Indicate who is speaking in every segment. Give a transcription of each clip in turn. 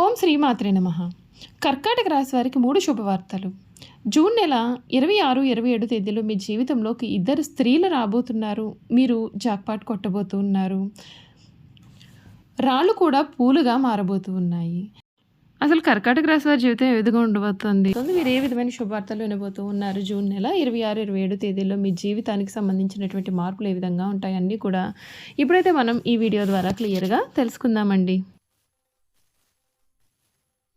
Speaker 1: ఓం శ్రీమాత్రే నమ. కర్కాటక రాశి వారికి మూడు శుభవార్తలు. జూన్ నెల ఇరవై ఆరు ఇరవై ఏడు తేదీలో మీ జీవితంలోకి ఇద్దరు స్త్రీలు రాబోతున్నారు. మీరు జాక్పాట్ కొట్టబోతూ ఉన్నారు. రాళ్ళు కూడా పూలుగా మారబోతూ ఉన్నాయి. అసలు కర్కాటక రాశి వారి జీవితం ఏ విధంగా ఉండబోతుంది? మీరు ఏ విధమైన శుభవార్తలు వినబోతూ ఉన్నారు? జూన్ నెల ఇరవై ఆరు ఇరవై ఏడు తేదీల్లో మీ జీవితానికి సంబంధించినటువంటి మార్పులు ఏ విధంగా ఉంటాయి? అన్నీ కూడా ఇప్పుడైతే మనం ఈ వీడియో ద్వారా క్లియర్గా తెలుసుకుందామండి.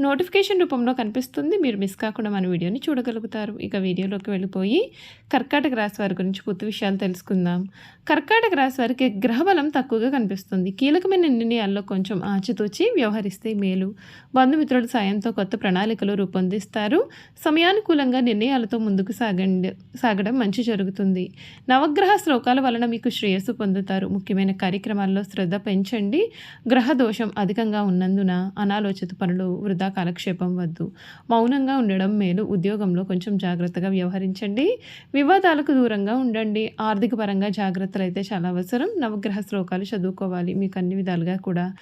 Speaker 1: నోటిఫికేషన్ రూపంలో కనిపిస్తుంది. మీరు మిస్ కాకుండా మన వీడియోని చూడగలుగుతారు. ఇక వీడియోలోకి వెళ్ళిపోయి కర్కాటక రాశి వారి గురించి పూర్తి విషయాలు తెలుసుకుందాం. కర్కాటక రాశి వారికి గ్రహబలం తక్కువగా కనిపిస్తుంది. కీలకమైన నిర్ణయాల్లో కొంచెం ఆచితూచి వ్యవహరిస్తే మేలు. బంధుమిత్రుల సాయంతో కొత్త ప్రణాళికలు రూపొందిస్తారు. సమయానుకూలంగా నిర్ణయాలతో ముందుకు సాగండి సాగడం మంచి జరుగుతుంది. నవగ్రహ శ్లోకాల వలన మీకు శ్రేయస్సు పొందుతారు. ముఖ్యమైన కార్యక్రమాల్లో శ్రద్ధ పెంచండి. గ్రహ దోషం అధికంగా ఉన్నందున అనాలోచిత పనులు వృధా కాలక్షేపం వద్దు. మౌనంగా ఉండడం మేలు. ఉద్యోగంలో కొంచెం జాగ్రత్తగా వ్యవహరించండి. వివాదాలకు దూరంగా ఉండండి. ఆర్థిక పరంగా జాగ్రత్తలు అయితే చాలా అవసరం. నవగ్రహ శ్లోకాలు చదువుకోవాలి. మీకు అన్ని విధాలుగా కూడా.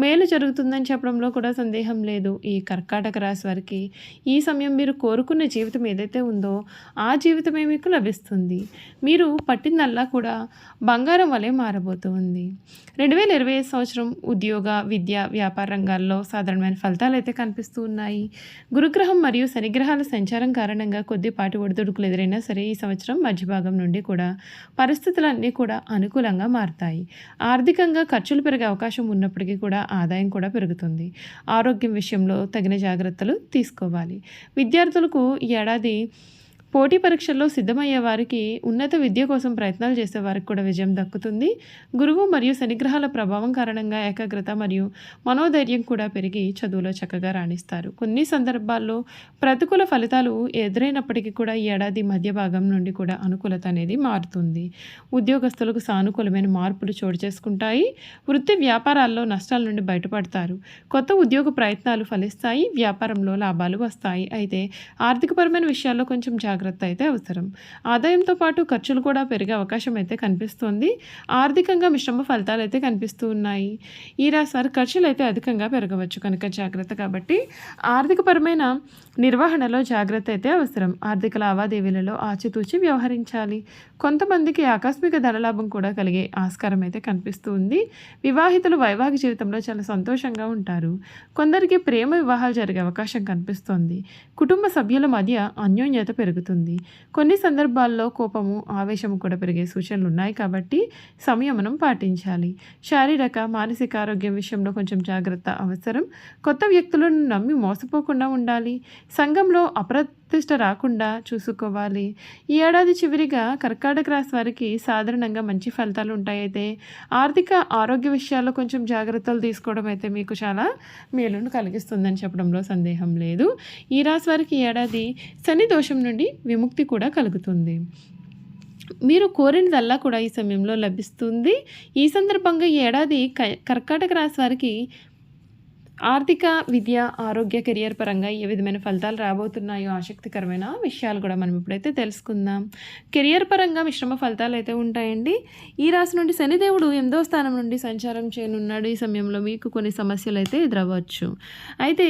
Speaker 1: మేలు జరుగుతుందని చెప్పడంలో కూడా సందేహం లేదు. ఈ కర్కాటక రాశి వారికి ఈ సమయం మీరు కోరుకున్న జీవితం ఏదైతే ఉందో ఆ జీవితమే మీకు లభిస్తుంది. మీరు పట్టిందల్లా కూడా బంగారం వలె మారబోతుంది. రెండు వేల ఇరవై సంవత్సరం ఉద్యోగ విద్య వ్యాపార రంగాల్లో సాధారణమైన ఫలితాలు అయితే కనిపిస్తూ ఉన్నాయి. గురుగ్రహం మరియు శనిగ్రహాల సంచారం కారణంగా కొద్దిపాటి ఒడిదుడుకులు ఎదురైనా సరే ఈ సంవత్సరం మధ్య భాగం నుండి కూడా పరిస్థితులన్నీ కూడా అనుకూలంగా మారుతాయి. ఆర్థికంగా ఖర్చులు పెరిగే అవకాశం ఉన్నప్పటికీ కూడా ఆదాయం కూడా పెరుగుతుంది. ఆరోగ్యం విషయంలో తగిన జాగ్రత్తలు తీసుకోవాలి. విద్యార్థులకు ఈ ఏడాది పోటీ పరీక్షల్లో సిద్ధమయ్యే వారికి ఉన్నత విద్య కోసం ప్రయత్నాలు చేసే వారికి కూడా విజయం దక్కుతుంది. గురువు మరియు శనిగ్రహాల ప్రభావం కారణంగా ఏకాగ్రత మరియు మనోధైర్యం కూడా పెరిగి చదువులో చక్కగా రాణిస్తారు. కొన్ని సందర్భాల్లో ప్రతికూల ఫలితాలు ఎదురైనప్పటికీ కూడా ఈ ఏడాది మధ్య భాగం నుండి కూడా అనుకూలత అనేది మారుతుంది. ఉద్యోగస్తులకు సానుకూలమైన మార్పులు చోటు చేసుకుంటాయి. వృత్తి వ్యాపారాల్లో నష్టాల నుండి బయటపడతారు. కొత్త ఉద్యోగ ప్రయత్నాలు ఫలిస్తాయి. వ్యాపారంలో లాభాలు వస్తాయి. అయితే ఆర్థికపరమైన విషయాల్లో కొంచెం జాగ్రత్త జాగ్రత్త అయితే అవసరం. ఆదాయంతో పాటు ఖర్చులు కూడా పెరిగే అవకాశం అయితే కనిపిస్తుంది. ఆర్థికంగా మిశ్రమ ఫలితాలు అయితే కనిపిస్తూ ఉన్నాయి. ఈ రాశి వారి ఖర్చులు అయితే అధికంగా పెరగవచ్చు కనుక జాగ్రత్త కాబట్టి ఆర్థికపరమైన నిర్వహణలో జాగ్రత్త అయితే అవసరం. ఆర్థిక లావాదేవీలలో ఆచితూచి వ్యవహరించాలి. కొంతమందికి ఆకస్మిక ధనలాభం కూడా కలిగే ఆస్కారం అయితే కనిపిస్తూ ఉంది వివాహితులు వైవాహిక జీవితంలో చాలా సంతోషంగా ఉంటారు. కొందరికి ప్రేమ వివాహాలు జరిగే అవకాశం కనిపిస్తోంది. కుటుంబ సభ్యుల మధ్య అన్యోన్యత పెరుగుతుంది. కొన్ని సందర్భాల్లో కోపము ఆవేశము కూడా పెరిగే సూచనలు ఉన్నాయి కాబట్టి సంయమనం పాటించాలి. శారీరక మానసిక ఆరోగ్యం విషయంలో కొంచెం జాగ్రత్త అవసరం. కొత్త వ్యక్తులను నమ్మి మోసపోకుండా ఉండాలి. సంఘంలో అప్ర అప్రతిష్ట రాకుండా చూసుకోవాలి. ఈ ఏడాది చివరిగా కర్కాటక రాశి వారికి సాధారణంగా మంచి ఫలితాలు ఉంటాయైతే ఆర్థిక ఆరోగ్య విషయాల్లో కొంచెం జాగ్రత్తలు తీసుకోవడం అయితే మీకు చాలా మేలును కలిగిస్తుందని చెప్పడంలో సందేహం లేదు. ఈ రాశి వారికి ఈ ఏడాది శని దోషం నుండి విముక్తి కూడా కలుగుతుంది. మీరు కోరినదల్లా కూడా ఈ సమయంలో లభిస్తుంది. ఈ సందర్భంగా ఏడాది క కర్కాటక రాశి వారికి ఆర్థిక విద్య ఆరోగ్య కెరియర్ పరంగా ఏ విధమైన ఫలితాలు రాబోతున్నాయో ఆసక్తికరమైన విషయాలు కూడా మనం ఇప్పుడైతే తెలుసుకుందాం. కెరియర్ పరంగా మిశ్రమ ఫలితాలు అయితే ఉంటాయండి. ఈ రాశి నుండి శనిదేవుడు ఎనిమిదో స్థానం నుండి సంచారం చేయనున్నాడు. ఈ సమయంలో మీకు కొన్ని సమస్యలు అయితే ఎదురవ్వచ్చు. అయితే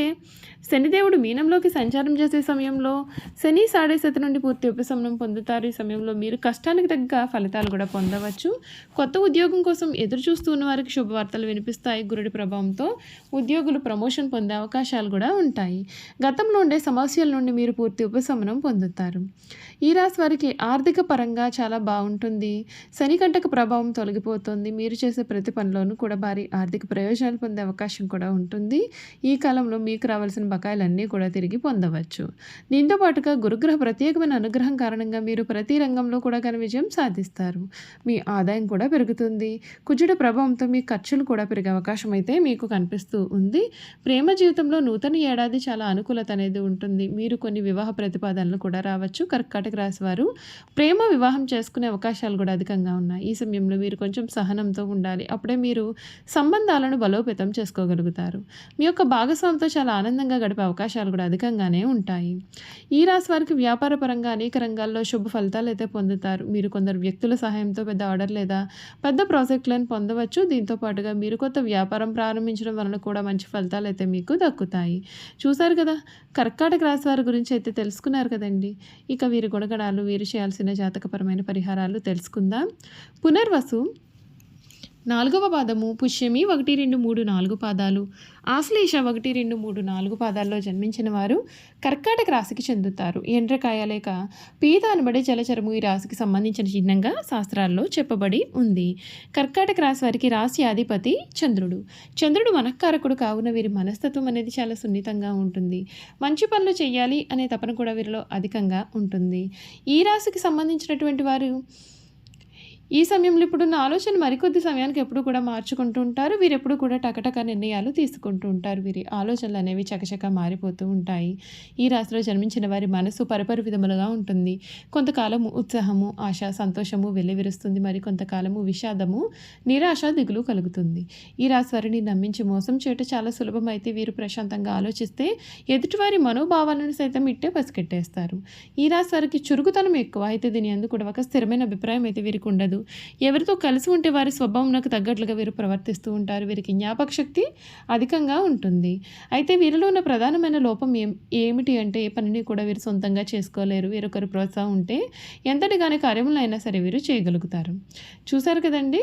Speaker 1: శనిదేవుడు మీనంలోకి సంచారం చేసే సమయంలో శని సాడేసతి నుండి పూర్తి ఉపశమనం పొందుతారు. ఈ సమయంలో మీరు కష్టానికి తగ్గ ఫలితాలు కూడా పొందవచ్చు. కొత్త ఉద్యోగం కోసం ఎదురు చూస్తున్న వారికి శుభవార్తలు వినిపిస్తాయి. గురుడి ప్రభావంతో ఉద్యోగులు ప్రమోషన్ పొందే అవకాశాలు కూడా ఉంటాయి. గతంలో ఉండే సమస్యల నుండి మీరు పూర్తి ఉపశమనం పొందుతారు. ఈ రాశి వారికి ఆర్థిక పరంగా చాలా బాగుంటుంది. శని కంటక ప్రభావం తొలగిపోతుంది. మీరు చేసే ప్రతి పనిలోనూ కూడా భారీ ఆర్థిక ప్రయోజనాలు పొందే అవకాశం కూడా ఉంటుంది. ఈ కాలంలో మీకు రావాల్సిన బకాయిలన్నీ కూడా తిరిగి పొందవచ్చు. దీంతో పాటుగా గురుగ్రహ ప్రత్యేకమైన అనుగ్రహం కారణంగా మీరు ప్రతి రంగంలో కూడా ఘన విజయం సాధిస్తారు. మీ ఆదాయం కూడా పెరుగుతుంది. కుజుడి ప్రభావంతో మీ ఖర్చులు కూడా పెరిగే అవకాశం అయితే మీకు కనిపిస్తూ ఉంది. ప్రేమ జీవితంలో నూతన ఏడాది చాలా అనుకూలత అనేది ఉంటుంది. మీరు కొన్ని వివాహ ప్రతిపాదనలు కూడా రావచ్చు. కర్కాటక రాశి వారు ప్రేమ వివాహం చేసుకునే అవకాశాలు కూడా అధికంగా ఉన్నాయి. ఈ సమయంలో మీరు కొంచెం సహనంతో ఉండాలి. అప్పుడే మీరు సంబంధాలను బలోపేతం చేసుకోగలుగుతారు. మీ యొక్క భాగస్వామితో చాలా ఆనందంగా గడిపే అవకాశాలు కూడా అధికంగానే ఉంటాయి. ఈ రాశి వారికి వ్యాపార పరంగా అనేక రంగాల్లో శుభ ఫలితాలు అయితే పొందుతారు. మీరు కొందరు వ్యక్తుల సహాయంతో పెద్ద ఆర్డర్ లేదా పెద్ద ప్రాజెక్టులను పొందవచ్చు. దీంతో పాటుగా మీరు కొత్త వ్యాపారం ప్రారంభించడం వలన కూడా మంచి ఫలితాలు అయితే మీకు దక్కుతాయి. చూశారు కదా? కర్కాటక రాశి వారి గురించి అయితే తెలుసుకున్నారు కదండి? ఇక వీరి గుణగణాలు వీరు చేయాల్సిన జాతకపరమైన పరిహారాలు తెలుసుకుందాం. పునర్వసు నాలుగవ పాదము పుష్యమి ఒకటి రెండు మూడు నాలుగు పాదాలు. ఆశ్లేష ఒకటి రెండు మూడు నాలుగు పాదాల్లో జన్మించిన వారు కర్కాటక రాశికి చెందుతారు. ఎండ్రకాయ లేక పీత అనబడే జలచరము ఈ రాశికి సంబంధించిన చిహ్నంగా శాస్త్రాల్లో చెప్పబడి ఉంది. కర్కాటక రాశి వారికి రాశి అధిపతి చంద్రుడు. చంద్రుడు మనఃకారకుడు కావున వీరి మనస్తత్వం అనేది చాలా సున్నితంగా ఉంటుంది. మంచి పనులు చేయాలి అనే తపన కూడా వీరిలో అధికంగా ఉంటుంది. ఈ రాశికి సంబంధించినటువంటి వారు ఈ సమయంలో ఇప్పుడున్న ఆలోచన మరికొద్ది సమయానికి ఎప్పుడు కూడా మార్చుకుంటూ ఉంటారు. వీరు ఎప్పుడు కూడా టకటక నిర్ణయాలు తీసుకుంటూ ఉంటారు. వీరి ఆలోచనలు అనేవి చకచక మారిపోతూ ఉంటాయి. ఈ రాశిలో జన్మించిన వారి మనసు పరపరి విధములుగా ఉంటుంది. కొంతకాలము ఉత్సాహము ఆశ సంతోషము వెల్లివిరుస్తుంది. మరి కొంతకాలము విషాదము నిరాశ దిగులు కలుగుతుంది. ఈ రాశి వారిని నమ్మించి మోసం చేయటం చాలా సులభం. అయితే వీరు ప్రశాంతంగా ఆలోచిస్తే ఎదుటివారి మనోభావాలను సైతం ఇట్టే పసికెట్టేస్తారు ఈ రాశి వారికి చురుకుతనం ఎక్కువ. అయితే దీని అందుకు కూడా ఒక స్థిరమైన అభిప్రాయం అయితే వీరికి ఉండదు. ఎవరితో కలిసి ఉంటే వారి స్వభావంకు తగ్గట్లుగా వీరు ప్రవర్తిస్తూ ఉంటారు. వీరికి జ్ఞాపక శక్తి అధికంగా ఉంటుంది. అయితే వీరిలో ఉన్న ప్రధానమైన లోపం ఏం ఏమిటి అంటే ఏ పనిని కూడా వీరు సొంతంగా చేసుకోలేరు. వీరొకరు ప్రోత్సాహం ఉంటే ఎంతటి కానీ అయినా సరే వీరు చేయగలుగుతారు. చూసారు కదండి?